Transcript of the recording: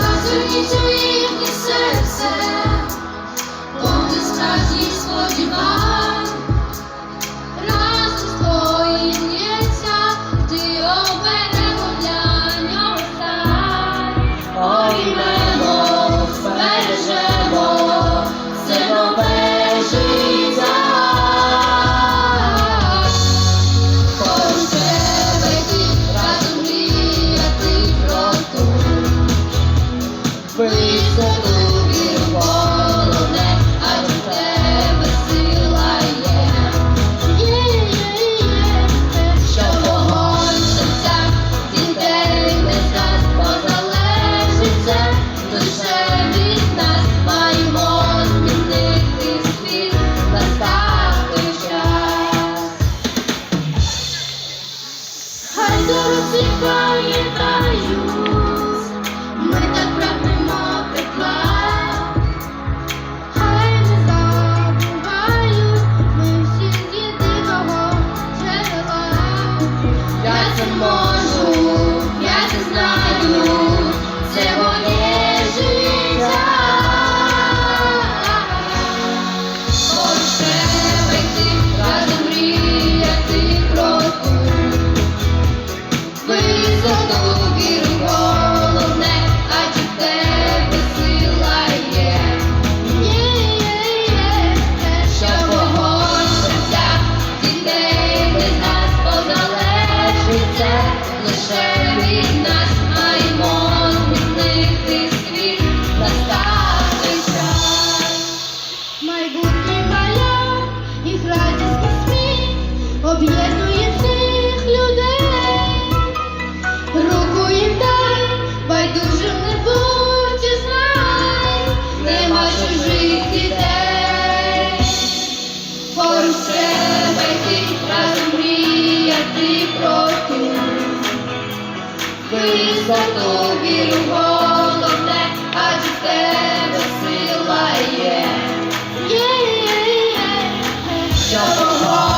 Зазирніть у їхнє серце. Suka. майбутнє маля, їх радість і сміх об'єднує всіх людей, руку їм дай, байдужим не будь знай, нема чужих дітей, поруч треба йти, мріяти про ту, висоту. Oh,